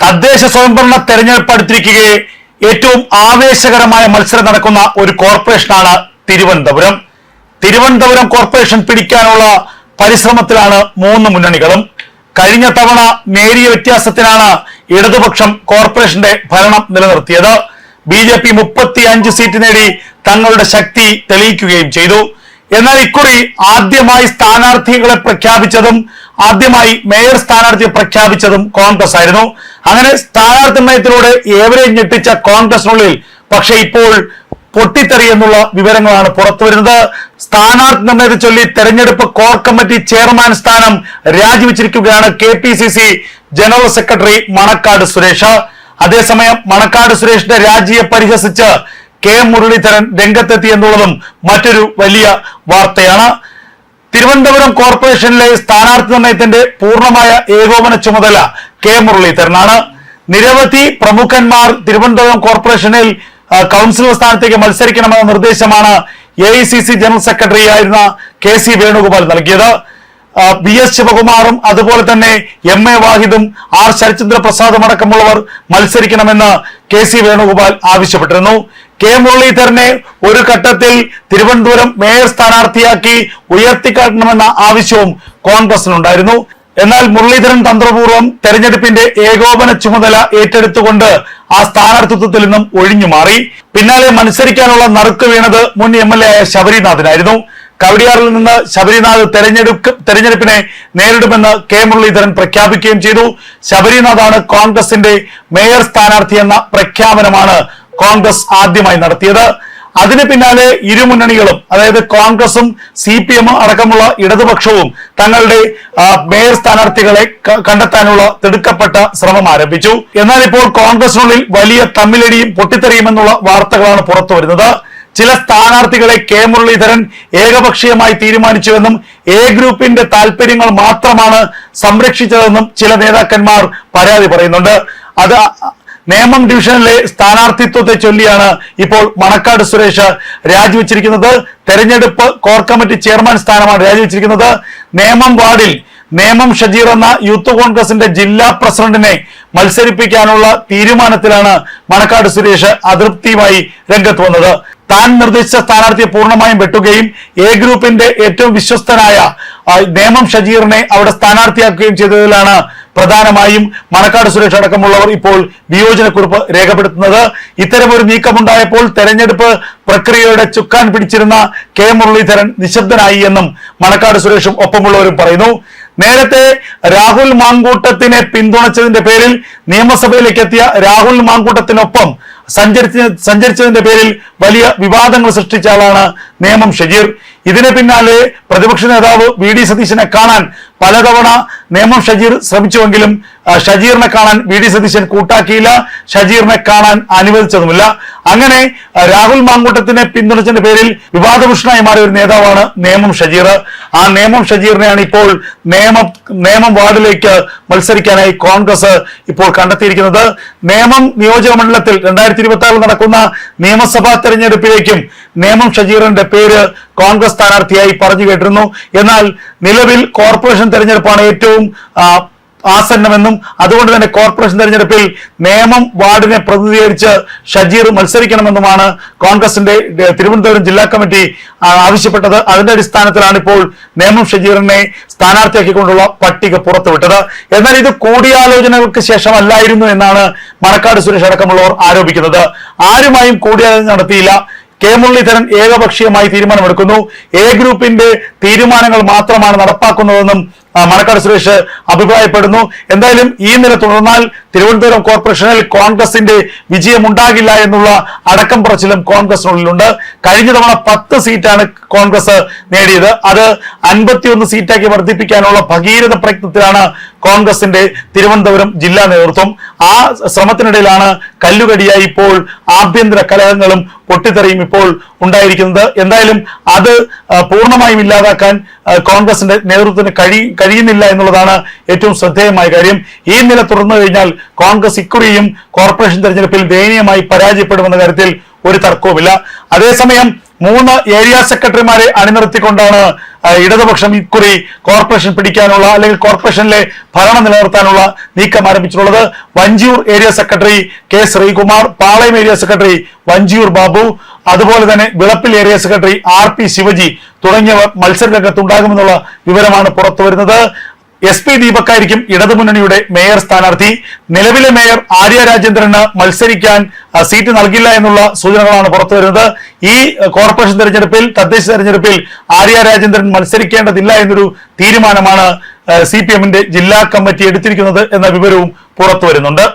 തദ്ദേശ സ്വയംഭരണ തെരഞ്ഞെടുപ്പ് അടുത്തിരിക്കുകയെ ഏറ്റവും ആവേശകരമായ മത്സരം നടക്കുന്ന ഒരു കോർപ്പറേഷനാണ് തിരുവനന്തപുരം. തിരുവനന്തപുരം കോർപ്പറേഷൻ പിടിക്കാനുള്ള പരിശ്രമത്തിലാണ് മൂന്ന് മുന്നണികളും. കഴിഞ്ഞ തവണ നേരിയ വ്യത്യാസത്തിനാണ് ഇടതുപക്ഷം കോർപ്പറേഷന്റെ ഭരണം നിലനിർത്തിയത്. ബി ജെ പി മുപ്പത്തി അഞ്ച് സീറ്റ് നേടി തങ്ങളുടെ ശക്തി തെളിയിക്കുകയും ചെയ്തു. എന്നാൽ ഇക്കുറി ആദ്യമായി സ്ഥാനാർത്ഥികളെ പ്രഖ്യാപിച്ചതും ആദ്യമായി മേയർ സ്ഥാനാർത്ഥിയെ പ്രഖ്യാപിച്ചതും കോൺഗ്രസ് ആയിരുന്നു. അങ്ങനെ സ്ഥാനാർത്ഥി നയത്തിലൂടെ ഏവരെയും ഞെട്ടിച്ച കോൺഗ്രസിനുള്ളിൽ പക്ഷേ ഇപ്പോൾ പൊട്ടിത്തെറി എന്നുള്ള വിവരങ്ങളാണ് പുറത്തു വരുന്നത്. സ്ഥാനാർത്ഥി നിർണയത്തെ ചൊല്ലി തെരഞ്ഞെടുപ്പ് കോർ കമ്മിറ്റി ചെയർമാൻ സ്ഥാനം രാജിവെച്ചിരിക്കുകയാണ് K P C C general secretary Manakkad Suresh. അതേസമയം മണക്കാട് സുരേഷിന്റെ രാജിയെ പരിഹസിച്ച് കെ മുരളീധരൻ രംഗത്തെത്തി എന്നുള്ളതും മറ്റൊരു വലിയ വാർത്തയാണ്. തിരുവനന്തപുരം കോർപ്പറേഷനിലെ സ്ഥാനാർത്ഥി നിർണയത്തിന്റെ പൂർണമായ ഏകോപന ചുമതല കെ മുരളീധരനാണ്. നിരവധി പ്രമുഖന്മാർ തിരുവനന്തപുരം കോർപ്പറേഷനിൽ കൗൺസിലർ സ്ഥാനത്തേക്ക് മത്സരിക്കണമെന്ന നിർദ്ദേശമാണ് എ ജനറൽ സെക്രട്ടറി ആയിരുന്ന കെ സി വേണുഗോപാൽ നൽകിയത്. ബി എസ് ശിവകുമാറും അതുപോലെ തന്നെ എം എ വാഹിദും ആർ ശരചന്ദ്ര പ്രസാദും അടക്കമുള്ളവർ മത്സരിക്കണമെന്ന് കെ സി വേണുഗോപാൽ ആവശ്യപ്പെട്ടിരുന്നു. കെ മുരളീധരനെ ഒരു ഘട്ടത്തിൽ തിരുവനന്തപുരം മേയർ സ്ഥാനാർത്ഥിയാക്കി ഉയർത്തിക്കാട്ടണമെന്ന ആവശ്യവും കോൺഗ്രസിനുണ്ടായിരുന്നു. എന്നാൽ മുരളീധരൻ തന്ത്രപൂർവം തെരഞ്ഞെടുപ്പിന്റെ ഏകോപന ചുമതല ഏറ്റെടുത്തുകൊണ്ട് ആ സ്ഥാനാർത്ഥിത്വത്തിൽ നിന്നും ഒഴിഞ്ഞു മാറി. പിന്നാലെ മത്സരിക്കാനുള്ള നറുക്ക് വീണത് മുൻ എം എൽ എ ആയ ശബരിനാഥിനായിരുന്നു. കവടിയാറിൽ നിന്ന് ശബരിനാഥ് തെരഞ്ഞെടുപ്പ് തെരഞ്ഞെടുപ്പിനെ നേരിടുമെന്ന് കെ മുരളീധരൻ പ്രഖ്യാപിക്കുകയും ചെയ്തു. ശബരിനാഥാണ് കോൺഗ്രസിന്റെ മേയർ സ്ഥാനാർത്ഥി എന്ന പ്രഖ്യാപനമാണ് കോൺഗ്രസ് ആദ്യമായി നടത്തിയത്. അതിന് പിന്നാലെ ഇരുമുന്നണികളും അതായത് കോൺഗ്രസും സി പി എമ്മും അടക്കമുള്ള ഇടതുപക്ഷവും തങ്ങളുടെ മേയർ സ്ഥാനാർത്ഥികളെ കണ്ടെത്താനുള്ള തിടുക്കപ്പെട്ട ശ്രമം ആരംഭിച്ചു. എന്നാൽ ഇപ്പോൾ കോൺഗ്രസിനുള്ളിൽ വലിയ തമ്മിലടിയും പൊട്ടിത്തെറിയുമെന്നുള്ള വാർത്തകളാണ് പുറത്തു വരുന്നത്. ചില സ്ഥാനാർത്ഥികളെ കെ മുരളീധരൻ ഏകപക്ഷീയമായി തീരുമാനിച്ചുവെന്നും എ ഗ്രൂപ്പിന്റെ താല്പര്യങ്ങൾ മാത്രമാണ് സംരക്ഷിച്ചതെന്നും ചില നേതാക്കന്മാർ പരാതി പറയുന്നുണ്ട്. അത് നേമം ഡിവിഷനിലെ സ്ഥാനാർത്ഥിത്വത്തെ ചൊല്ലിയാണ് ഇപ്പോൾ മണക്കാട് സുരേഷ് രാജിവെച്ചിരിക്കുന്നത്. തെരഞ്ഞെടുപ്പ് കോർ കമ്മിറ്റി ചെയർമാൻ സ്ഥാനമാണ് രാജിവെച്ചിരിക്കുന്നത്. നേമം വാർഡിൽ നേമം ഷജീർ എന്ന യൂത്ത് കോൺഗ്രസിന്റെ ജില്ലാ പ്രസിഡന്റിനെ മത്സരിപ്പിക്കാനുള്ള തീരുമാനത്തിലാണ് മണക്കാട് സുരേഷ് അതൃപ്തിയുമായി രംഗത്ത് വന്നത്. താൻ നിർദ്ദേശിച്ച സ്ഥാനാർത്ഥിയെ പൂർണമായും വെട്ടുകയും എ ഗ്രൂപ്പിന്റെ ഏറ്റവും വിശ്വസ്തനായ നേമം ഷജീറിനെ അവിടെ സ്ഥാനാർത്ഥിയാക്കുകയും ചെയ്തതിലാണ് പ്രധാനമായും മണക്കാട് സുരേഷ് അടക്കമുള്ളവർ ഇപ്പോൾ വിയോജനക്കുറിപ്പ് രേഖപ്പെടുത്തുന്നത്. ഇത്തരമൊരു നീക്കമുണ്ടായപ്പോൾ തെരഞ്ഞെടുപ്പ് പ്രക്രിയയുടെ ചുക്കാൻ പിടിച്ചിരുന്ന കെ മുരളീധരൻ നിശബ്ദനായി എന്നും മണക്കാട് സുരേഷും ഒപ്പമുള്ളവരും പറയുന്നു. നേരത്തെ രാഹുൽ മാങ്കൂട്ടത്തിനെ പിന്തുണച്ചതിന്റെ പേരിൽ നിയമസഭയിലേക്ക് എത്തിയ രാഹുൽ മാങ്കൂട്ടത്തിനൊപ്പം സഞ്ചരിച്ച സഞ്ചരിച്ചതിന്റെ പേരിൽ വലിയ വിവാദങ്ങൾ സൃഷ്ടിച്ച ആളാണ് നേമം ഷജീർ. ഇതിന് പിന്നാലെ പ്രതിപക്ഷ നേതാവ് വി ഡി സതീശനെ കാണാൻ പലതവണ നേമം ഷജീർ ശ്രമിച്ചുവെങ്കിലും ഷജീറിനെ കാണാൻ വി ഡി സതീശൻ കൂട്ടാക്കിയില്ല. ഷജീറിനെ കാണാൻ അനുവദിച്ചതുമില്ല. അങ്ങനെ രാഹുൽ മാങ്കൂട്ടത്തിനെ പിന്തുണച്ചതിന്റെ പേരിൽ വിവാദഭൂഷണായി മാറിയ ഒരു നേതാവാണ് നേമം ഷജീർ. ആ നേമം ഷജീറിനെയാണ് ഇപ്പോൾ നേമം നേമം വാർഡിലേക്ക് മത്സരിക്കാനായി കോൺഗ്രസ് ഇപ്പോൾ കണ്ടെത്തിയിരിക്കുന്നത്. നേമം നിയോജക മണ്ഡലത്തിൽ രണ്ടായിരത്തി ഇരുപത്തി ആറിൽ നടക്കുന്ന നിയമസഭാ തെരഞ്ഞെടുപ്പിലേക്കും നേമം ഷജീറിന്റെ പേര് കോൺഗ്രസ് സ്ഥാനാർത്ഥിയായി പറഞ്ഞു കേട്ടിരുന്നു. എന്നാൽ നിലവിൽ കോർപ്പറേഷൻ തെരഞ്ഞെടുപ്പാണ് ഏറ്റവും ആസന്നമെന്നും അതുകൊണ്ട് തന്നെ കോർപ്പറേഷൻ തെരഞ്ഞെടുപ്പിൽ നേമം വാർഡിനെ പ്രതിനിധീകരിച്ച് ഷജീർ മത്സരിക്കണമെന്നുമാണ് കോൺഗ്രസിന്റെ തിരുവനന്തപുരം ജില്ലാ കമ്മിറ്റി ആവശ്യപ്പെട്ടത്. അതിന്റെ അടിസ്ഥാനത്തിലാണ് ഇപ്പോൾ നേമം ഷജീറിനെ സ്ഥാനാർത്ഥിയാക്കിക്കൊണ്ടുള്ള പട്ടിക പുറത്തുവിട്ടത്. എന്നാൽ ഇത് കൂടിയാലോചനകൾക്ക് ശേഷമല്ലായിരുന്നു എന്നാണ് മണക്കാട് സുരേഷ് അടക്കമുള്ളവർ ആരോപിക്കുന്നത്. ആരുമായും കൂടിയാലോചന നടത്തിയില്ല. കെ മുരളീധരൻ ഏകപക്ഷീയമായി തീരുമാനമെടുക്കുന്നു. എ ഗ്രൂപ്പിന്റെ തീരുമാനങ്ങൾ മാത്രമാണ് നടപ്പാക്കുന്നതെന്നും മണക്കാട് സുരേഷ് അഭിപ്രായപ്പെടുന്നു. എന്തായാലും ഈ നില തുടർന്നാൽ തിരുവനന്തപുരം കോർപ്പറേഷനിൽ കോൺഗ്രസിന്റെ വിജയം ഉണ്ടാകില്ല എന്നുള്ള അടക്കം പറച്ചിലും കോൺഗ്രസിനുള്ളിലുണ്ട്. കഴിഞ്ഞ തവണ പത്ത് സീറ്റാണ് കോൺഗ്രസ് നേടിയത്. അത് അൻപത്തിയൊന്ന് സീറ്റാക്കി വർദ്ധിപ്പിക്കാനുള്ള ഭഗീരഥ പ്രയത്നത്തിലാണ് കോൺഗ്രസിന്റെ തിരുവനന്തപുരം ജില്ലാ നേതൃത്വം. ആ ശ്രമത്തിനിടയിലാണ് കല്ലുകടിയായി ഇപ്പോൾ ആഭ്യന്തര കലഹങ്ങളും പൊട്ടിത്തെറിയും ഇപ്പോൾ ഉണ്ടായിരിക്കുന്നത്. എന്തായാലും അത് പൂർണമായും ഇല്ലാതാക്കാൻ കോൺഗ്രസിന്റെ നേതൃത്വത്തിന് കഴി കഴിയുന്നില്ല എന്നുള്ളതാണ് ഏറ്റവും ശ്രദ്ധേയമായ കാര്യം. ഈ നില തുടർന്നു കഴിഞ്ഞാൽ കോൺഗ്രസ് ഇക്കുറിയും കോർപ്പറേഷൻ തെരഞ്ഞെടുപ്പിൽ ദയനീയമായി പരാജയപ്പെടുമെന്ന കാര്യത്തിൽ ഒരു തർക്കവുമില്ല. അതേസമയം മൂന്ന് ഏരിയ സെക്രട്ടറിമാരെ അണിനിർത്തിക്കൊണ്ടാണ് ഇടതുപക്ഷം ഇക്കുറി കോർപ്പറേഷൻ പിടിക്കാനുള്ള അല്ലെങ്കിൽ കോർപ്പറേഷനിലെ ഭരണം നിലനിർത്താനുള്ള നീക്കം ആരംഭിച്ചിട്ടുള്ളത്. Vanchiyoor area secretary K Sreekumar Palayam area secretary Vanchiyoor Babu അതുപോലെ തന്നെ Vilappil area secretary R P Sivaji തുടങ്ങിയവർ മത്സരരംഗത്തുണ്ടാകുമെന്നുള്ള വിവരമാണ് പുറത്തു വരുന്നത്. എസ് പി ദീപക്കായിരിക്കും ഇടതുമുന്നണിയുടെ മേയർ സ്ഥാനാർത്ഥി. നിലവിലെ മേയർ ആര്യ രാജേന്ദ്രന് മത്സരിക്കാൻ സീറ്റ് നൽകില്ല എന്നുള്ള സൂചനകളാണ് പുറത്തു വരുന്നത്. ഈ കോർപ്പറേഷൻ തെരഞ്ഞെടുപ്പിൽ തദ്ദേശ തെരഞ്ഞെടുപ്പിൽ ആര്യ രാജേന്ദ്രൻ മത്സരിക്കേണ്ടതില്ല എന്നൊരു തീരുമാനമാണ് സി ജില്ലാ കമ്മിറ്റി എടുത്തിരിക്കുന്നത് എന്ന വിവരവും പുറത്തു വരുന്നുണ്ട്.